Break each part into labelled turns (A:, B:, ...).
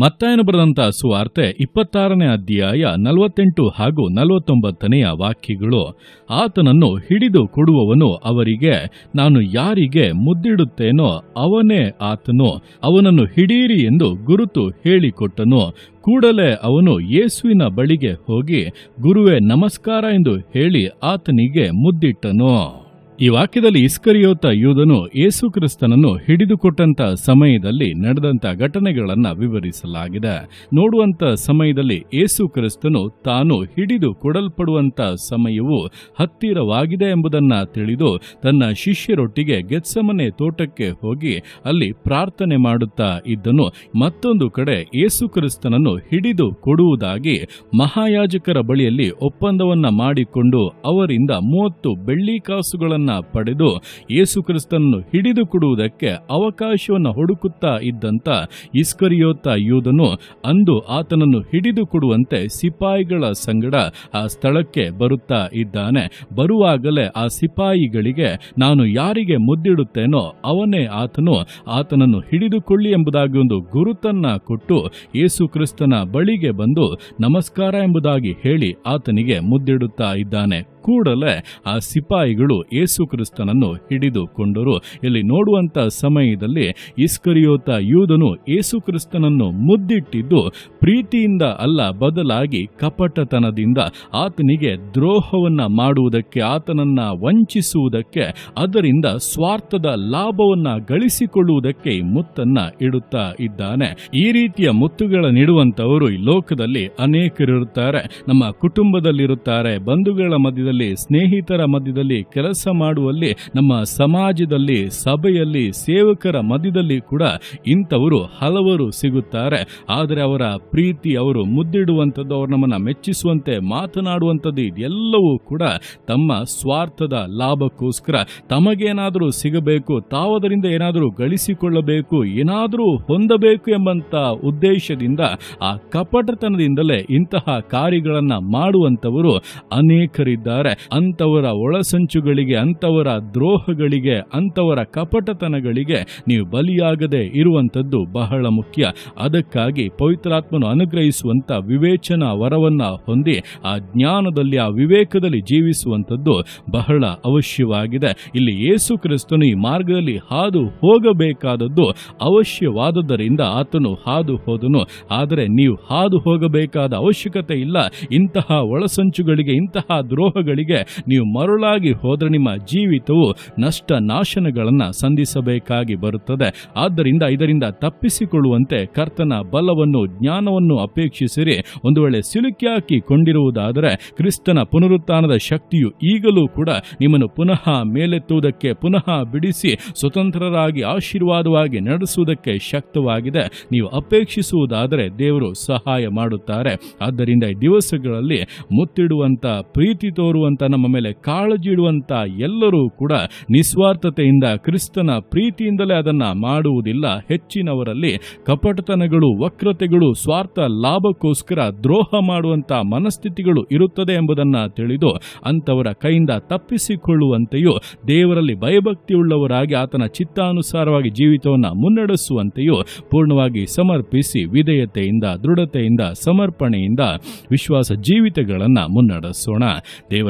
A: ಮತ್ತಾಯನ ಬರೆದಂತ ಸುವಾರ್ತೆ ಇಪ್ಪತ್ತಾರನೇ ಅಧ್ಯಾಯ ನಲವತ್ತೆಂಟು ಹಾಗೂ ನಲವತ್ತೊಂಬತ್ತನೆಯ ವಾಕ್ಯಗಳು, ಆತನನ್ನು ಹಿಡಿದು ಕೊಡುವವನು ಅವರಿಗೆ, ನಾನು ಯಾರಿಗೆ ಮುದ್ದಿಡುತ್ತೇನೋ ಅವನೇ ಆತನು, ಅವನನ್ನು ಹಿಡೀರಿ ಎಂದು ಗುರುತು ಹೇಳಿಕೊಟ್ಟನು. ಕೂಡಲೇ ಅವನು ಯೇಸುವಿನ ಬಳಿಗೆ ಹೋಗಿ, ಗುರುವೇ ನಮಸ್ಕಾರ ಎಂದು ಹೇಳಿ ಆತನಿಗೆ ಮುದ್ದಿಟ್ಟನು. ಈ ವಾಕ್ಯದಲ್ಲಿ ಇಸ್ಕರಿಯೋತ ಯೂದನು ಯೇಸು ಕ್ರಿಸ್ತನನ್ನು ಹಿಡಿದುಕೊಟ್ಟಂತ ಸಮಯದಲ್ಲಿ ನಡೆದಂತ ಘಟನೆಗಳನ್ನ ವಿವರಿಸಲಾಗಿದೆ. ನೋಡುವಂತ ಸಮಯದಲ್ಲಿ ಯೇಸು ಕ್ರಿಸ್ತನು ತಾನು ಹಿಡಿದು ಕೊಡಲ್ಪಡುವಂತ ಸಮಯವು ಹತ್ತಿರವಾಗಿದೆ ಎಂಬುದನ್ನ ತಿಳಿದು ತನ್ನ ಶಿಷ್ಯರೊಟ್ಟಿಗೆ ಗೆತ್ಸಮನೆ ತೋಟಕ್ಕೆ ಹೋಗಿ ಅಲ್ಲಿ ಪ್ರಾರ್ಥನೆ ಮಾಡುತ್ತಾ ಇದ್ದನು. ಮತ್ತೊಂದು ಕಡೆ ಯೇಸು ಕ್ರಿಸ್ತನನ್ನು ಹಿಡಿದು ಕೊಡುವುದಾಗಿ ಮಹಾಯಾಜಕರ ಬಳಿಯಲ್ಲಿ ಒಪ್ಪಂದವನ್ನ ಮಾಡಿಕೊಂಡು ಅವರಿಂದ ಮೂವತ್ತು ಬೆಳ್ಳಿ ಕಾಸುಗಳನ್ನ ಪಡೆದು ಯೇಸುಕ್ರಿಸ್ತನನ್ನು ಹಿಡಿದು ಕೊಡುವುದಕ್ಕೆ ಅವಕಾಶವನ್ನು ಹುಡುಕುತ್ತಾ ಇದ್ದಂತ ಇಸ್ಕರಿಯೋತ ಯೂದನು ಅಂದು ಆತನನ್ನು ಹಿಡಿದು ಕೊಡುವಂತೆ ಸಿಪಾಯಿಗಳ ಸಂಗಡ ಆ ಸ್ಥಳಕ್ಕೆ ಬರುತ್ತಾ ಇದ್ದಾನೆ. ಬರುವಾಗಲೇ ಆ ಸಿಪಾಯಿಗಳಿಗೆ ನಾನು ಯಾರಿಗೆ ಮುದ್ದಿಡುತ್ತೇನೋ ಅವನೇ ಆತನು ಆತನನ್ನು ಹಿಡಿದುಕೊಳ್ಳಿ ಎಂಬುದಾಗಿ ಒಂದು ಗುರುತನ್ನ ಕೊಟ್ಟು ಯೇಸು ಕ್ರಿಸ್ತನ ಬಳಿಗೆ ಬಂದು ನಮಸ್ಕಾರ ಎಂಬುದಾಗಿ ಹೇಳಿ ಆತನಿಗೆ ಮುದ್ದಿಡುತ್ತಾ ಇದ್ದಾನೆ. ಕೂಡಲೇ ಆ ಸಿಪಾಯಿಗಳು ಯೇಸು ಕ್ರಿಸ್ತನನ್ನು ಹಿಡಿದುಕೊಂಡರು ಇಲ್ಲಿ ನೋಡುವಂತ ಸಮಯದಲ್ಲಿ ಇಸ್ಕರಿಯೋತ ಯೂದನು ಯೇಸು ಕ್ರಿಸ್ತನನ್ನು ಮುದ್ದಿಟ್ಟಿದ್ದು ಪ್ರೀತಿಯಿಂದ ಅಲ್ಲ, ಬದಲಾಗಿ ಕಪಟತನದಿಂದ ಆತನಿಗೆ ದ್ರೋಹವನ್ನ ಮಾಡುವುದಕ್ಕೆ, ಆತನನ್ನ ವಂಚಿಸುವುದಕ್ಕೆ, ಅದರಿಂದ ಸ್ವಾರ್ಥದ ಲಾಭವನ್ನ ಗಳಿಸಿಕೊಳ್ಳುವುದಕ್ಕೆ ಮುತ್ತನ್ನ ಇಡುತ್ತಾ ಇದ್ದಾನೆ. ಈ ರೀತಿಯ ಮುತ್ತುಗಳ ನೀಡುವಂತವರು ಈ ಲೋಕದಲ್ಲಿ ಅನೇಕರಿರುತ್ತಾರೆ. ನಮ್ಮ ಕುಟುಂಬದಲ್ಲಿರುತ್ತಾರೆ, ಬಂಧುಗಳ ಮಧ್ಯದಲ್ಲಿ ಸ್ನೇಹಿತರ ಮಧ್ಯದಲ್ಲಿ ಕೆಲಸ ಮಾಡುವಲ್ಲಿ, ನಮ್ಮ ಸಮಾಜದಲ್ಲಿ, ಸಭೆಯಲ್ಲಿ ಸೇವಕರ ಮಧ್ಯದಲ್ಲಿ ಕೂಡ ಇಂಥವರು ಹಲವರು ಸಿಗುತ್ತಾರೆ. ಆದರೆ ಅವರ ಪ್ರೀತಿ, ಅವರು ಮುದ್ದಿಡುವಂಥದ್ದು, ಅವರು ನಮ್ಮನ್ನು ಮೆಚ್ಚಿಸುವಂತೆ, ಮಾತನಾಡುವಂಥದ್ದು ಇದೆಲ್ಲವೂ ಕೂಡ ತಮ್ಮ ಸ್ವಾರ್ಥದ ಲಾಭಕ್ಕೋಸ್ಕರ. ತಮಗೇನಾದರೂ ಸಿಗಬೇಕು, ತಾವದರಿಂದ ಏನಾದರೂ ಗಳಿಸಿಕೊಳ್ಳಬೇಕು, ಏನಾದರೂ ಹೊಂದಬೇಕು ಎಂಬಂಥ ಉದ್ದೇಶದಿಂದ, ಆ ಕಪಟತನದಿಂದಲೇ ಇಂತಹ ಕಾರ್ಯಗಳನ್ನು ಮಾಡುವಂಥವರು ಅನೇಕರಿದ್ದಾರೆ. ಅಂತವರ ಒಳಸಂಚುಗಳಿಗೆ ಅಂತವರ ದ್ರೋಹಗಳಿಗೆ, ಅಂಥವರ ಕಪಟತನಗಳಿಗೆ ನೀವು ಬಲಿಯಾಗದೆ ಇರುವಂಥದ್ದು ಬಹಳ ಮುಖ್ಯ. ಅದಕ್ಕಾಗಿ ಪವಿತ್ರಾತ್ಮನು ಅನುಗ್ರಹಿಸುವಂಥ ವಿವೇಚನಾ ವರವನ್ನು ಹೊಂದಿ, ಆ ಜ್ಞಾನದಲ್ಲಿ, ಆ ವಿವೇಕದಲ್ಲಿ ಜೀವಿಸುವಂಥದ್ದು ಬಹಳ ಅವಶ್ಯವಾಗಿದೆ. ಇಲ್ಲಿ ಯೇಸು ಕ್ರಿಸ್ತನು ಈ ಮಾರ್ಗದಲ್ಲಿ ಹಾದು ಹೋಗಬೇಕಾದದ್ದು ಅವಶ್ಯವಾದದ್ದರಿಂದ ಆತನು ಹಾದು ಹೋದನು. ಆದರೆ ನೀವು ಹಾದು ಹೋಗಬೇಕಾದ ಅವಶ್ಯಕತೆ ಇಲ್ಲ. ಇಂತಹ ಒಳಸಂಚುಗಳಿಗೆ, ಇಂತಹ ದ್ರೋಹಗಳಿಗೆ ನೀವು ಮರುಳಾಗಿ ಹೋದರೆ ನಿಮ್ಮ ಜೀವಿತವು ನಷ್ಟ ನಾಶನಗಳನ್ನು ಸಂಧಿಸಬೇಕಾಗಿ ಬರುತ್ತದೆ. ಆದ್ದರಿಂದ ಇದರಿಂದ ತಪ್ಪಿಸಿಕೊಳ್ಳುವಂತೆ ಕರ್ತನ ಬಲವನ್ನು, ಜ್ಞಾನವನ್ನು ಅಪೇಕ್ಷಿಸಿರಿ. ಒಂದು ವೇಳೆ ಸಿಲುಕಿ ಹಾಕಿ ಕೊಂಡಿರುವುದಾದರೆ ಕ್ರಿಸ್ತನ ಪುನರುತ್ಥಾನದ ಶಕ್ತಿಯು ಈಗಲೂ ಕೂಡ ನಿಮ್ಮನ್ನು ಪುನಃ ಮೇಲೆತ್ತುವುದಕ್ಕೆ, ಪುನಃ ಬಿಡಿಸಿ ಸ್ವತಂತ್ರರಾಗಿ ಆಶೀರ್ವಾದವಾಗಿ ನಡೆಸುವುದಕ್ಕೆ ಶಕ್ತವಾಗಿದೆ. ನೀವು ಅಪೇಕ್ಷಿಸುವುದಾದರೆ ದೇವರು ಸಹಾಯ ಮಾಡುತ್ತಾರೆ. ಆದ್ದರಿಂದ ಈ ದಿವಸಗಳಲ್ಲಿ ಮುತ್ತಿಡುವಂತ ಪ್ರೀತಿ ತೋರುವಂತ ನಮ್ಮ ಮೇಲೆ ಕಾಳಜಿ ಇಡುವಂಥ ಎಲ್ಲರೂ ಕೂಡ ನಿಸ್ವಾರ್ಥತೆಯಿಂದ ಕ್ರಿಸ್ತನ ಪ್ರೀತಿಯಿಂದಲೇ ಅದನ್ನು ಮಾಡುವುದಿಲ್ಲ. ಹೆಚ್ಚಿನವರಲ್ಲಿ ಕಪಟತನಗಳು, ವಕ್ರತೆಗಳು, ಸ್ವಾರ್ಥ, ಲಾಭಕ್ಕೋಸ್ಕರ ದ್ರೋಹ ಮಾಡುವಂಥ ಮನಸ್ಥಿತಿಗಳು ಇರುತ್ತದೆ ಎಂಬುದನ್ನ ತಿಳಿದು ಅಂತವರ ಕೈಯಿಂದ ತಪ್ಪಿಸಿಕೊಳ್ಳುವಂತೆಯೂ, ದೇವರಲ್ಲಿ ಭಯಭಕ್ತಿಯುಳ್ಳವರಾಗಿ ಆತನ ಚಿತ್ತಾನುಸಾರವಾಗಿ ಜೀವಿತವನ್ನು ಮುನ್ನಡೆಸುವಂತೆಯೂ ಪೂರ್ಣವಾಗಿ ಸಮರ್ಪಿಸಿ ವಿಧೇಯತೆಯಿಂದ, ದೃಢತೆಯಿಂದ, ಸಮರ್ಪಣೆಯಿಂದ ವಿಶ್ವಾಸ ಜೀವಿತಗಳನ್ನು ಮುನ್ನಡೆಸೋಣ. ದೇವರ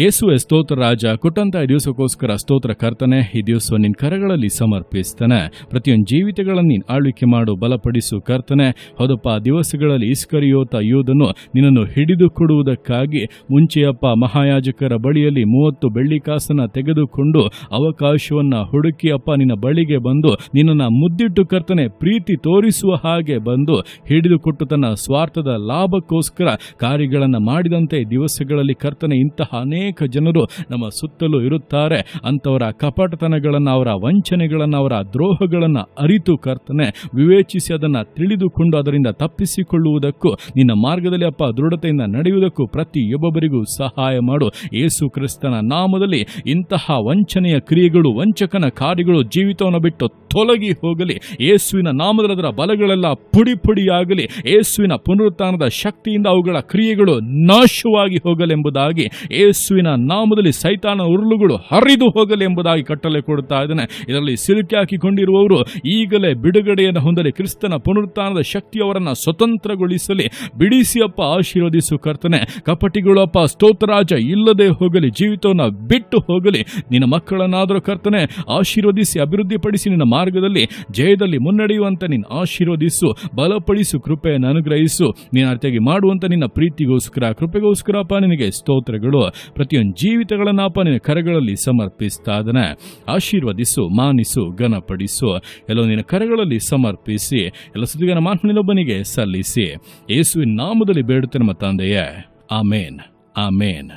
A: ಯೇಸುವೆ ಸ್ತೋತ್ರ ರಾಜ ಕೊಟ್ಟಂತ ದಿವಸಕ್ಕೋಸ್ಕರ ಸ್ತೋತ್ರ ಕರ್ತನೆ, ಈ ದಿವಸ ನಿನ್ನ ಕರಗಳಲ್ಲಿ ಸಮರ್ಪಿಸ್ತಾನೆ. ಪ್ರತಿಯೊಂದು ಜೀವಿತಗಳನ್ನು ನೀನು ಆಳ್ವಿಕೆ ಮಾಡು, ಬಲಪಡಿಸು ಕರ್ತನೆ. ಹೌದಪ್ಪ ದಿವಸಗಳಲ್ಲಿ ಇಸ್ಕರಿಯೋತ ಯೋಧನು ನಿನ್ನನ್ನು ಹಿಡಿದು ಕೊಡುವುದಕ್ಕಾಗಿ ಮುಂಚೆಯಪ್ಪ ಮಹಾಯಾಜಕರ ಬಳಿಯಲ್ಲಿ ಮೂವತ್ತು ಬೆಳ್ಳಿ ಕಾಸನ್ನ ತೆಗೆದುಕೊಂಡು ಅವಕಾಶವನ್ನ ಹುಡುಕಿ ಅಪ್ಪ ನಿನ್ನ ಬಳಿಗೆ ಬಂದು ನಿನ್ನನ್ನು ಮುದ್ದಿಟ್ಟು ಕರ್ತನೆ, ಪ್ರೀತಿ ತೋರಿಸುವ ಹಾಗೆ ಬಂದು ಹಿಡಿದುಕೊಟ್ಟು ತನ್ನ ಸ್ವಾರ್ಥದ ಲಾಭಕ್ಕೋಸ್ಕರ ಕಾರ್ಯಗಳನ್ನು ಮಾಡಿದಂತೆ ದಿವಸಗಳಲ್ಲಿ ಕರ್ತನೆ, ಇಂತಹ ಜನರು ನಮ್ಮ ಸುತ್ತಲೂ ಇರುತ್ತಾರೆ. ಅಂಥವರ ಕಪಟತನಗಳನ್ನು, ಅವರ ವಂಚನೆಗಳನ್ನು, ಅವರ ದ್ರೋಹಗಳನ್ನು ಅರಿತು ಕರ್ತನೆ, ವಿವೇಚಿಸಿ ಅದನ್ನು ತಿಳಿದುಕೊಂಡು ಅದರಿಂದ ತಪ್ಪಿಸಿಕೊಳ್ಳುವುದಕ್ಕೂ, ನಿನ್ನ ಮಾರ್ಗದಲ್ಲಿ ಅಪ್ಪ ದೃಢತೆಯಿಂದ ನಡೆಯುವುದಕ್ಕೂ ಪ್ರತಿಯೊಬ್ಬೊಬ್ಬರಿಗೂ ಸಹಾಯ ಮಾಡು. ಯೇಸು ಕ್ರಿಸ್ತನ ನಾಮದಲ್ಲಿ ಇಂತಹ ವಂಚನೆಯ ಕ್ರಿಯೆಗಳು, ವಂಚಕನ ಕಾರ್ಯಗಳು ಜೀವಿತವನ್ನು ಬಿಟ್ಟು ತೊಲಗಿ ಹೋಗಲಿ. ಯೇಸುವಿನ ನಾಮದಲ್ಲಿ ಅದರ ಬಲಗಳೆಲ್ಲ ಪುಡಿ ಪುಡಿಯಾಗಲಿ ಯೇಸುವಿನ ಪುನರುತ್ಥಾನದ ಶಕ್ತಿಯಿಂದ ಅವುಗಳ ಕ್ರಿಯೆಗಳು ನಾಶವಾಗಿ ಹೋಗಲೆಂಬುದಾಗಿ ಯೇಸು ಯೇಸುವಿನ ನಾಮದಲ್ಲಿ ಸೈತಾನ ಉರುಳುಗಳು ಹರಿದು ಹೋಗಲಿ ಎಂಬುದಾಗಿ ಕಟ್ಟಲೆ ಕೊಡುತ್ತಾ ಇದ್ದಾನೆ. ಇದರಲ್ಲಿ ಸಿಲುಕಿ ಹಾಕಿಕೊಂಡಿರುವವರು ಈಗಲೇ ಬಿಡುಗಡೆಯನ್ನು ಹೊಂದಲಿ, ಕ್ರಿಸ್ತನ ಪುನರುತ್ಥಾನದ ಶಕ್ತಿಯವರನ್ನು ಸ್ವತಂತ್ರಗೊಳಿಸಲಿ. ಬಿಡಿಸಿಯಪ್ಪ ಆಶೀರ್ವದಿಸು ಕರ್ತನೆ. ಕಪಟಿಗಳಪ್ಪ ಸ್ತೋತ್ರರಾಜ, ಇಲ್ಲದೆ ಹೋಗಲಿ, ಜೀವಿತವನ್ನು ಬಿಟ್ಟು ಹೋಗಲಿ. ನಿನ್ನ ಮಕ್ಕಳನ್ನಾದರೂ ಕರ್ತನೆ, ಆಶೀರ್ವದಿಸಿ, ಅಭಿವೃದ್ಧಿಪಡಿಸಿ ನಿನ್ನ ಮಾರ್ಗದಲ್ಲಿ, ಜಯದಲ್ಲಿ ಮುನ್ನಡೆಯುವಂತೆ ನಿನ್ನ ಆಶೀರ್ವದಿಸು, ಬಲಪಡಿಸು, ಕೃಪೆಯನ್ನು ಅನುಗ್ರಹಿಸು. ನೀನು ಅರ್ಥಿಯಾಗಿ ಮಾಡುವಂತ ನಿನ್ನ ಪ್ರೀತಿಗೋಸ್ಕರ, ಕೃಪೆಗೋಸ್ಕರಪ್ಪ ನಿನಗೆ ಸ್ತೋತ್ರಗಳು. ಪ್ರತಿಯೊಂದು ಜೀವಿತಗಳನ್ನು ನಿನ್ನ ಕರಗಳಲ್ಲಿ ಸಮರ್ಪಿಸ್ತಾ ಅದನ್ನು ಆಶೀರ್ವದಿಸು, ಮಾನಿಸು, ಘನಪಡಿಸು. ಎಲ್ಲೋ ನಿನ್ನ ಕರಗಳಲ್ಲಿ ಸಮರ್ಪಿಸಿ, ಎಲ್ಲ ಸುದ್ದಿಗನ ಮಾತಿನೊಬ್ಬನಿಗೆ ಸಲ್ಲಿಸಿ. ಯೇಸುವಿನ ನಾಮದಲ್ಲಿ ಬೇಡುತ್ತೆ ನಮ್ಮ ತಂದೆಯೇ. ಆಮೇನ್. ಆಮೇನ್.